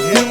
Yeah. you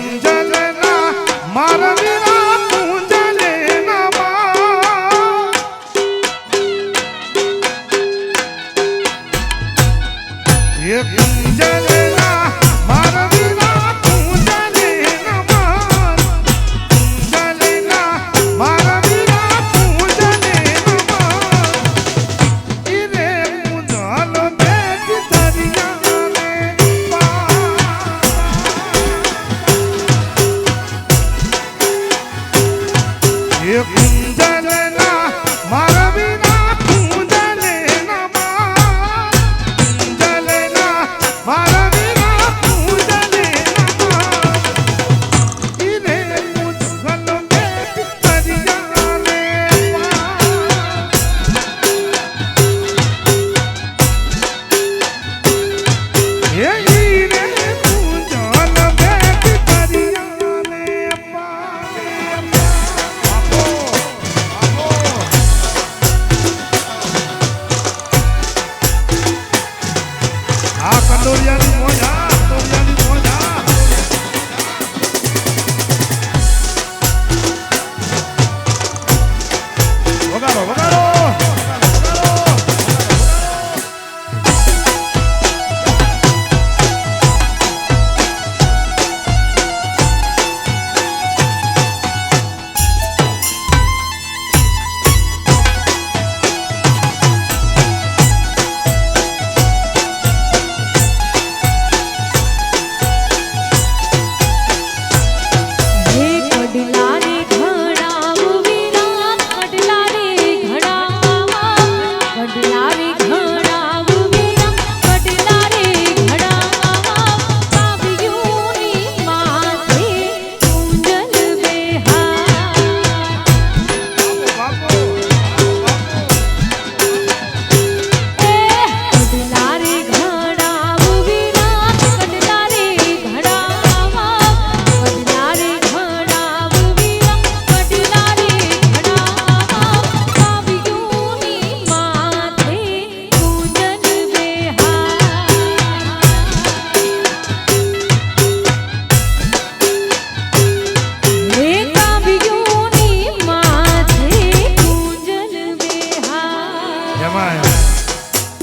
એમાં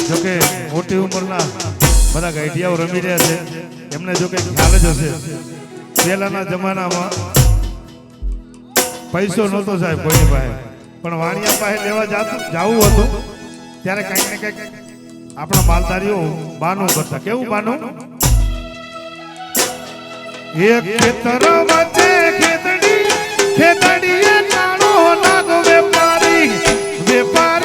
જોકે મોટી ઉંમરના બધા ગાઈડિયાઓ રમી રહ્યા છે. એમને જોકે ખ્યાલ જ હશે. પહેલાના જમાનામાં પૈસો નહોતો સાહેબ કોઈની પાસે. પણ વાણિયા પાસે લેવા જાતું, જવું હતું, ત્યારે કંઈક ને કંઈક આપણા માલધારીઓ બાનું કરતા. કેવું બાનું? એક ખેતર વચ્ચે ખેતડી, ખેતડીએ નાનો લાગો વેપારી વેપારી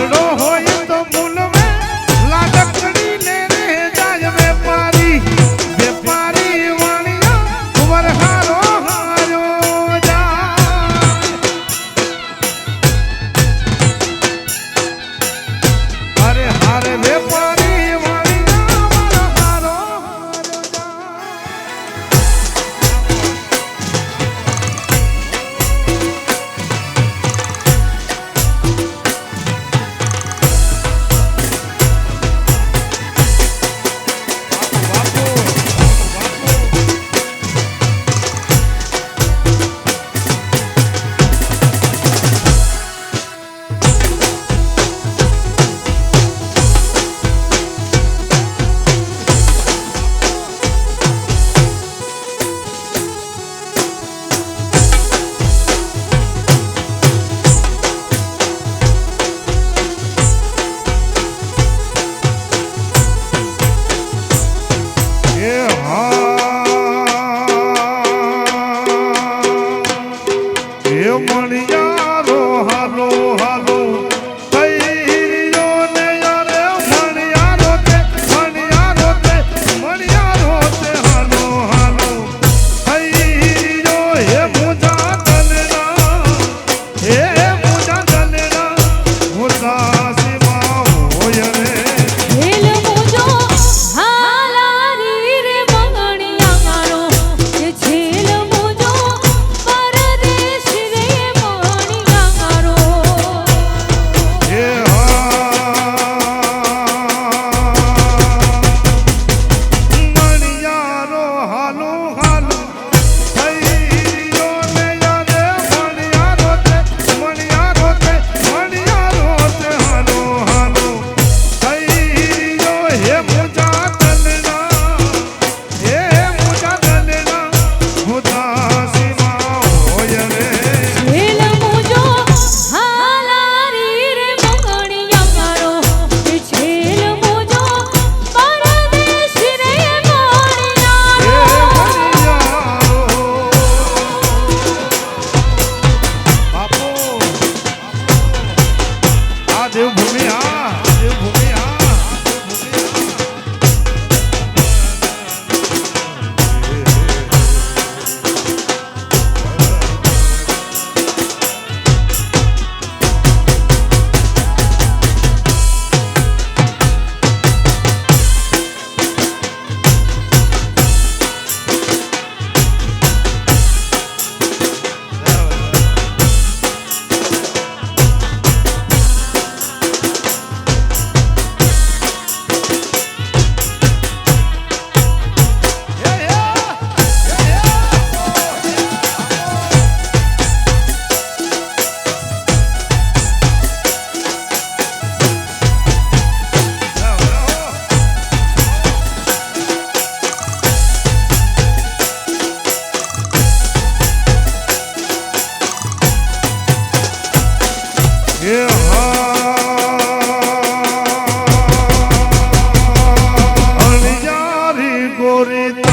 Lord. করে